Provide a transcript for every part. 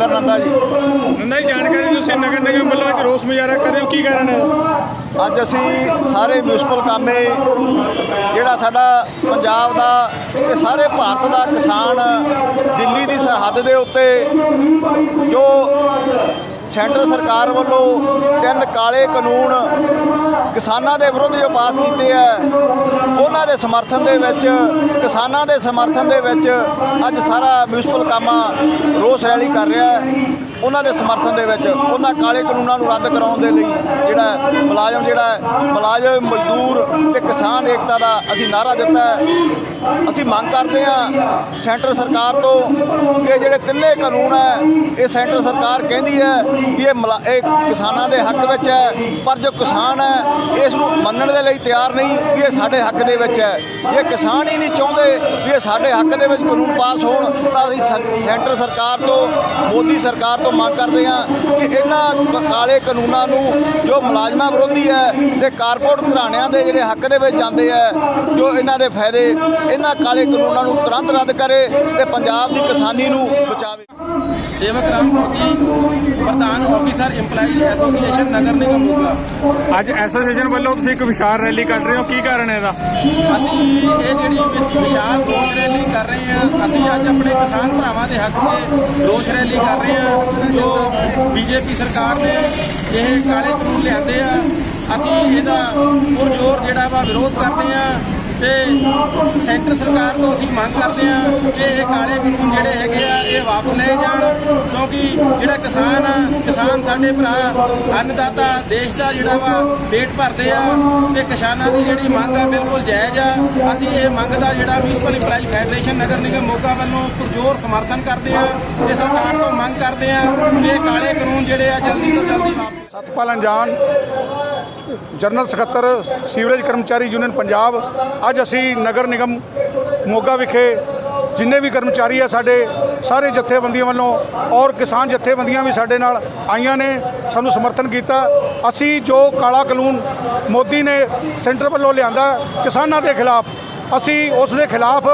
ਰਜਿੰਦਰ ਨੰਦਾ ਜੀ। ਨੰਦਾ ਜੀ ਜਾਣਕਾਰੀ ਤੁਸੀਂ ਨਗਰ ਨਿਗਮ ਵੱਲੋਂ ਅੱਜ ਰੋਸ ਮੁਜ਼ਾਹਰਾ ਕਰ ਰਹੇ ਹੋ ਕੀ ਕਾਰਨ ਹੈ? ਅੱਜ ਅਸੀਂ ਸਾਰੇ ਮਿਊਨਿਸਪਲ ਕਾਮੇ ਜਿਹੜਾ ਸਾਡਾ ਪੰਜਾਬ ਦਾ ਤੇ ਸਾਰੇ ਭਾਰਤ ਦਾ ਕਿਸਾਨ ਦਿੱਲੀ ਦੀ ਸਰਹੱਦ ਦੇ ਉੱਤੇ ਜੋ ਸੈਂਟਰ ਸਰਕਾਰ ਵੱਲੋਂ ਤਿੰਨ ਕਾਲੇ ਕਾਨੂੰਨ ਕਿਸਾਨਾਂ ਦੇ ਵਿਰੁੱਧ ਜੋ ਪਾਸ ਕੀਤੇ ਆ, ਉਹਨਾਂ ਦੇ ਸਮਰਥਨ ਦੇ ਵਿੱਚ, ਕਿਸਾਨਾਂ ਦੇ ਸਮਰਥਨ ਦੇ ਵਿੱਚ ਅੱਜ ਸਾਰਾ ਮਿਊਨਿਸਪਲ ਕਾਮਾ ਰੋਸ ਰੈਲੀ ਕਰ ਰਿਹਾ ਹੈ। ਉਹਨਾਂ ਦੇ ਸਮਰਥਨ ਦੇ ਵਿੱਚ ਉਹਨਾਂ ਕਾਲੇ ਕਾਨੂੰਨਾਂ ਨੂੰ ਰੱਦ ਕਰਾਉਣ ਦੇ ਲਈ ਜਿਹੜਾ ਮੁਲਾਜ਼ਮ ਜਿਹੜਾ ਮੁਲਾਜ਼ਮ, ਮਜ਼ਦੂਰ ਤੇ ਕਿਸਾਨ ਏਕਤਾ ਦਾ ਅਸੀਂ ਨਾਰਾ ਦਿੱਤਾ ਹੈ। ਅਸੀਂ ਮੰਗ ਕਰਦੇ ਹਾਂ ਸੈਂਟਰ ਸਰਕਾਰ ਤੋਂ ਕਿ ਜਿਹੜੇ ਤਿੰਨੇ ਕਾਨੂੰਨ ਹੈ, ਇਹ ਸੈਂਟਰ ਸਰਕਾਰ ਕਹਿੰਦੀ ਹੈ ਕਿ ਇਹ ਮੁਲਾ- ਇਹ ਕਿਸਾਨਾਂ ਦੇ ਹੱਕ ਵਿੱਚ ਹੈ, ਪਰ ਜੋ ਕਿਸਾਨ ਹੈ, ਇਸ ਨੂੰ ਮੰਨਣ ਦੇ ਲਈ ਤਿਆਰ ਨਹੀਂ ਕਿ ਇਹ ਸਾਡੇ ਹੱਕ ਦੇ ਵਿੱਚ ਹੈ। ਜੇ ਕਿਸਾਨ ਹੀ ਨਹੀਂ ਚਾਹੁੰਦੇ ਕਿ ਇਹ ਸਾਡੇ ਹੱਕ ਦੇ ਵਿੱਚ ਕਾਨੂੰਨ ਪਾਸ ਹੋਣ, ਤਾਂ ਅਸੀਂ ਸ- ਸੈਂਟਰ ਸਰਕਾਰ ਤੋਂ ਮੋਦੀ ਸਰਕਾਰ ਤੋਂ ਮੰਗ ਕਰਦੇ ਹਾਂ ਕਿ ਇਹਨਾਂ ਕ- ਕਾਲੇ ਕਾਨੂੰਨਾਂ ਨੂੰ ਜੋ ਮੁਲਾਜ਼ਮਾਂ ਵਿਰੋਧੀ ਹੈ ਤੇ ਕਾਰਪੋਰੇਟ ਘਰਾਣਿਆਂ ਦੇ ਜਿਹੜੇ ਹੱਕ ਦੇ ਵਿੱਚ ਜਾਂਦੇ ਹੈ, ਜੋ ਇਹਨਾਂ ਦੇ ਫਾਇਦੇ, ਇਹਨਾਂ ਕਾਲੇ ਕਾਨੂੰਨਾਂ ਨੂੰ ਤੁਰੰਤ ਰੱਦ ਕਰੇ ਤੇ ਪੰਜਾਬ ਦੀ ਕਿਸਾਨੀ ਨੂੰ ਬਚਾਵੇ। ਸੇਵਕ ਰਾਮ ਜੀ ਪ੍ਰਧਾਨ officer EMPLOYEES association Nagar Nigam Moga. ਅੱਜ ਐਸੋਸੀਏਸ਼ਨ ਵੱਲੋਂ ਤੁਸੀਂ ਇੱਕ ਵਿਸ਼ਾਲ ਰੈਲੀ ਕੱਢ ਰਹੇ ਹੋ ਕੀ ਕਾਰਨ ਹੈ ਇਹਦਾ? ਅਸੀਂ ਇਹ ਜਿਹੜੀ ਵਿ- ਵਿਸ਼ਾਲ ਰੋਸ ਰੈਲੀ ਕਰ ਰਹੇ ਹਾਂ ਅਸੀਂ ਅੱਜ ਆਪਣੇ ਕਿਸਾਨ ਭਰਾਵਾਂ ਦੇ ਹੱਕ 'ਚ ਰੋਸ ਰੈਲੀ ਕਰ ਰਹੇ ਹਾਂ ਜੋ ਬੀਜੇਪੀ ਸਰਕਾਰ ਨੇ ਇਹ ਕਾਲੇ ਕਾਨੂੰਨ ਲਿਆਂਦੇ ਆ। ਅਸੀਂ ਇਹਦਾ ਪੁਰਜ਼ੋਰ ਜਿਹੜਾ ਵਾ ਵਿਰੋਧ ਕਰਦੇ ਆ ਤੇ ਸੈਂਟਰ ਸਰਕਾਰ ਤੋਂ ਅਸੀਂ ਮੰਗ ਕਰਦੇ ਹਾਂ ਕਿ ਇਹ ਕਾਲੇ ਕਾਨੂੰਨ ਜਿਹੜੇ ਹੈਗੇ ਆ, ਇਹ ਵਾਪਸ ਲਏ ਜਾਣ, ਕਿਉਂਕਿ ਜਿਹੜਾ ਕਿਸਾਨ ਆ, ਕਿਸਾਨ ਸਾਡੇ ਭਰਾ, ਅੰਨਦਾਤਾ ਦੇਸ਼ ਦਾ ਜਿਹੜਾ ਵਾ, ਪੇਟ ਭਰਦੇ ਆ ਤੇ ਕਿਸਾਨਾਂ ਦੀ ਜਿਹੜੀ ਮੰਗ ਆ, ਬਿਲਕੁਲ ਜਾਇਜ਼ ਆ। ਅਸੀਂ ਇਹ ਮੰਗ ਦਾ ਜਿਹੜਾ municipal employees federation Nagar Nigam Moga ਵੱਲੋਂ ਪੁਰਜ਼ੋਰ ਸਮਰਥਨ ਕਰਦੇ ਆ ਤੇ ਸਰਕਾਰ ਤੋਂ ਮੰਗ ਕਰਦੇ ਆ ਕਿ ਇਹ ਕਾਲੇ ਕਾਨੂੰਨ ਜਿਹੜੇ ਆ, ਜਲਦੀ ਤੋਂ ਜਲਦੀ ਵਾਪਸ ਸਤਪਾਲ ਅੰਜਾਨ ਜਨਰਲ ਸਕੱਤਰ, ਸੀਵਰੇਜ ਕਰਮਚਾਰੀ ਯੂਨੀਅਨ ਪੰਜਾਬ, ਅੱਜ ਅਸੀਂ ਨਗਰ ਨਿਗਮ ਮੋਗਾ ਵਿਖੇ ਜਿੰਨੇ ਵੀ ਕਰਮਚਾਰੀ ਆ ਸਾਡੇ, ਸਾਰੇ ਜਥੇਬੰਦੀਆਂ ਵੱਲੋਂ ਔਰ ਕਿਸਾਨ ਜਥੇਬੰਦੀਆਂ ਵੀ ਸਾਡੇ ਨਾਲ ਆਈਆਂ ਨੇ, ਸਾਨੂੰ ਸਮਰਥਨ ਕੀਤਾ। ਅਸੀਂ ਜੋ ਕਾਲਾ ਕਾਨੂੰਨ ਮੋਦੀ ਨੇ ਸੈਂਟਰ ਵੱਲੋਂ ਲਿਆਂਦਾ ਕਿਸਾਨਾਂ ਦੇ ਖਿਲਾਫ, ਅਸੀਂ ਉਸ ਦੇ ਖਿਲਾਫ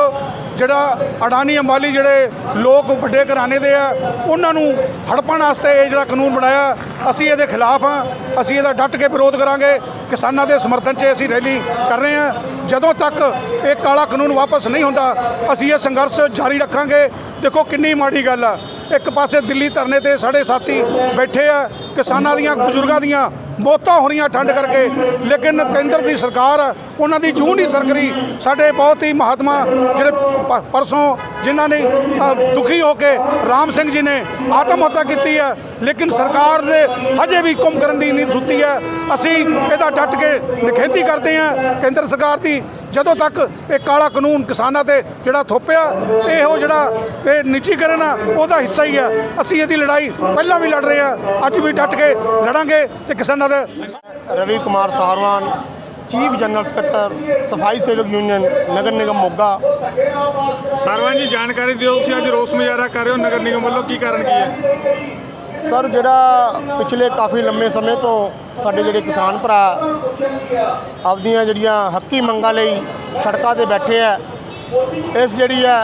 ਜਿਹੜਾ ਅਡਾਨੀ ਅੰਬਾਲੀ ਜਿਹੜੇ ਲੋਕ ਵੱਡੇ ਘਰਾਣੇ ਦੇ ਆ, ਉਹਨਾਂ ਨੂੰ ਹੜਪਣ ਵਾਸਤੇ ਇਹ ਜਿਹੜਾ ਕਾਨੂੰਨ ਬਣਾਇਆ, ਅਸੀਂ ਇਹਦੇ ਖਿਲਾਫ ਆ ਅਸੀਂ ਇਹਦਾ ਡਟ ਕੇ ਵਿਰੋਧ ਕਰਾਂਗੇ, ਕਿਸਾਨਾਂ ਦੇ ਸਮਰਥਨ 'ਚ ਅਸੀਂ ਰੈਲੀ ਕਰ ਰਹੇ ਹਾਂ। ਜਦੋਂ ਤੱਕ ਇਹ ਕਾਲਾ ਕਾਨੂੰਨ ਵਾਪਸ ਨਹੀਂ ਹੁੰਦਾ, ਅਸੀਂ ਇਹ ਸੰਘਰਸ਼ ਜਾਰੀ ਰੱਖਾਂਗੇ। ਦੇਖੋ ਕਿੰਨੀ ਮਾੜੀ ਗੱਲ ਆ। ਇੱਕ ਪਾਸੇ ਦਿੱਲੀ ਧਰਨੇ ਤੇ ਸਾਡੇ ਸਾਥੀ ਬੈਠੇ ਆ, ਕਿਸਾਨਾਂ ਦੀਆਂ, ਬਜ਼ੁਰਗਾਂ ਦੀਆਂ ਮੌਤਾਂ ਹੋ ਰਹੀਆਂ ਠੰਡ ਕਰਕੇ। ਲੇਕਿਨ ਕੇਂਦਰ ਦੀ ਸਰਕਾਰ, ਉਹਨਾਂ ਦੀ ਜੂਹ ਨਹੀਂ ਸਰਕਰੀ ਸਾਡੇ ਬਹੁਤ ਹੀ ਮਹਾਤਮਾ ਜਿਹੜੇ ਪਰਸੋਂ ਜਿਨ੍ਹਾਂ ਨੇ ਦੁਖੀ ਹੋ ਕੇ ਰਾਮ ਸਿੰਘ ਜੀ ਨੇ ਆਤਮ ਹੱਤਿਆ ਕੀਤੀ ਹੈ, ਲੇਕਿਨ ਸਰਕਾਰ ਨੇ ਹਜੇ ਵੀ ਕੁੰਭ ਕਰਨ ਦੀ ਨੀਂਦ ਸੁੱਤੀ ਹੈ। ਅਸੀਂ ਇਹਦਾ ਡਟ ਕੇ ਨਿਖੇਧੀ ਕਰਦੇ ਹਾਂ। ਕੇਂਦਰ ਸਰਕਾਰ ਦੀ ਜਦੋਂ ਤੱਕ ਇਹ ਕਾਲਾ ਕਾਨੂੰਨ ਕਿਸਾਨਾਂ ਤੇ ਜਿਹੜਾ ਥੋਪਿਆ, ਇਹੋ ਜਿਹੜਾ ਇਹ ਨਿੱਜੀਕਰਨ ਆ, ਉਹਦਾ ਹਿੱਸਾ ਹੀ ਆ। ਅਸੀਂ ਇਹਦੀ ਲੜਾਈ ਪਹਿਲਾਂ ਵੀ ਲੜ ਰਹੇ ਆ ਅੱਜ ਵੀ ਡਟ ਕੇ ਲੜਾਂਗੇ ਤੇ ਕਿਸਾਨਾਂ ਦੇ ਰਵੀ ਕੁਮਾਰ ਸਾਰਵਾਨ ਚੀਫ ਜਨਰਲ ਸਕੱਤਰ ਸਫ਼ਾਈ ਸੇਵਕ ਯੂਨੀਅਨ ਨਗਰ ਨਿਗਮ ਮੋਗਾ ਸਰਵਾਨ ਜੀ ਜਾਣਕਾਰੀ ਦਿਓ ਤੁਸੀਂ ਅੱਜ ਰੋਸ ਮੁਜ਼ਾਹਰਾ ਕਰ ਰਹੇ ਹੋ ਨਗਰ ਨਿਗਮ ਵੱਲੋਂ ਕੀ ਕਾਰਨ ਕੀ ਹੈ? ਸਰ ਜਿਹੜਾ ਪਿਛਲੇ ਕਾਫੀ ਲੰਮੇ ਸਮੇਂ ਤੋਂ ਸਾਡੇ ਜਿਹੜੇ ਕਿਸਾਨ ਭਰਾ ਆਪਦੀਆਂ ਜਿਹੜੀਆਂ ਹੱਕੀ ਮੰਗਾਂ ਲਈ ਸੜਕਾਂ ਤੇ ਬੈਠੇ ਆ ਇਸ ਜਿਹੜੀ ਹੈ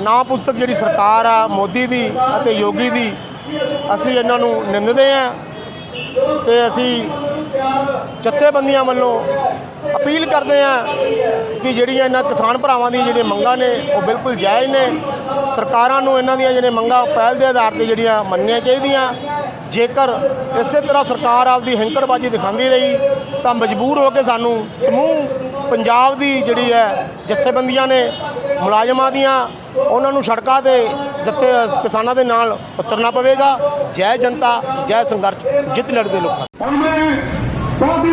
ਨਾ ਪੁੱਛਕ ਜਿਹੜੀ ਸਰਕਾਰ ਆ ਮੋਦੀ ਦੀ ਅਤੇ ਯੋਗੀ ਦੀ ਅਸੀਂ ਇਹਨਾਂ ਨੂੰ ਨਿੰਦਦੇ ਆ ਤੇ ਅਸੀਂ ਜਥੇਬੰਦੀਆਂ ਵੱਲੋਂ ਅਪੀਲ ਕਰਦੇ ਆ ਕਿ ਜਿਹੜੀਆਂ ਇਹਨਾਂ ਕਿਸਾਨ ਭਰਾਵਾਂ ਦੀਆਂ ਜਿਹੜੀਆਂ ਮੰਗਾਂ ਨੇ, ਉਹ ਬਿਲਕੁਲ ਜਾਇਜ਼ ਨੇ। ਸਰਕਾਰਾਂ ਨੂੰ ਇਹਨਾਂ ਦੀਆਂ ਜਿਹੜੀਆਂ ਮੰਗਾਂ ਪਹਿਲ ਦੇ ਆਧਾਰ ਤੇ ਜਿਹੜੀਆਂ ਮੰਨਣੀਆਂ ਚਾਹੀਦੀਆਂ। ਜੇਕਰ ਇਸੇ ਤਰ੍ਹਾਂ ਸਰਕਾਰ ਆਪਦੀ ਹੈਂਕੜਬਾਜ਼ੀ ਦਿਖਾਉਂਦੀ ਰਹੀ, ਤਾਂ ਮਜਬੂਰ ਹੋ ਕੇ ਸਾਨੂੰ ਸਮੂਹ ਪੰਜਾਬ ਦੀ ਜਿਹੜੀ ਹੈ ਜਥੇਬੰਦੀਆਂ ਨੇ, ਮੁਲਾਜ਼ਮਾਂ ਦੀਆਂ, ਉਹਨਾਂ ਨੂੰ ਸੜਕਾਂ ਤੇ ਜਥੇ ਕਿਸਾਨਾਂ ਦੇ ਨਾਲ ਉਤਰਨਾ ਪਵੇਗਾ। ਜੈ ਜਨਤਾ, ਜੈ ਸੰਘਰਸ਼, ਜਿੱਤ ਲੜਦੇ ਲੋਕਾਂ ਹੁਣ ਮੈਂ ਬਹੁਤ ਹੀ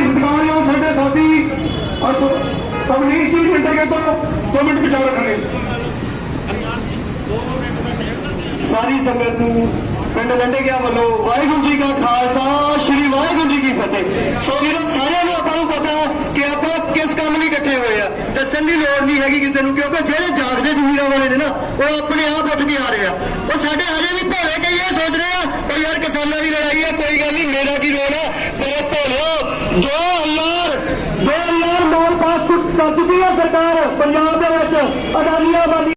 ਔਰ ਕਮਨੀਸ਼ ਜੀ ਮਿੰਟੇ ਕੇ ਤੋਂ ਦੋ ਮਿੰਟ ਵਿਚਾਰ ਰੱਖਣੇ। ਸਾਰੀ ਸੰਗਤ ਪਿੰਡ ਲੰਡੇਗਿਆ ਵੱਲੋਂ ਵਾਹਿਗੁਰੂ ਜੀ ਕਾ ਖਾਲਸਾ, ਸ੍ਰੀ ਵਾਹਿਗੁਰੂ ਜੀ ਕੀ ਫਤਿਹ। ਸੋ ਵੀਰੋ, ਸਾਰਿਆਂ ਨੂੰ ਆਪਾਂ ਨੂੰ ਪਤਾ ਕਿ ਆਪਾਂ ਕਿਸ ਕੰਮ ਲਈ ਇਕੱਠੇ ਹੋਏ ਆ। ਦੱਸਣ ਦੀ ਲੋੜ ਨਹੀਂ ਹੈਗੀ ਕਿਸੇ ਨੂੰ, ਕਿਉਂਕਿ ਜਿਹੜੇ ਜਾਗਦੇ ਜ਼ਮੀਰਾਂ ਵਾਲੇ ਨੇ ਨਾ, ਉਹ ਆਪਣੇ ਆਪ ਉੱਠ ਕੇ ਆ ਰਹੇ ਆ। ਉਹ ਸਾਡੇ ਹਜੇ ਵੀ ਭੋਲੇ ਕਈ ਇਹ ਸੋਚ ਰਹੇ ਆ ਉਹ ਯਾਰ ਕਿਸਾਨਾਂ ਦੀ ਲੜਾਈ ਆ, ਕੋਈ ਗੱਲ ਨਹੀਂ, ਮੇਰਾ ਕੀ ਰੋਲ ਆ? ਪਰ ਭੋਲੋ, ਜੋ ਹਜ਼ਾਰ ਕਰ ਚੁੱਕੀ ਆ ਸਰਕਾਰ ਪੰਜਾਬ ਦੇ ਵਿੱਚ ਅਡਾਨੀਆਂ ਵਾਲੀ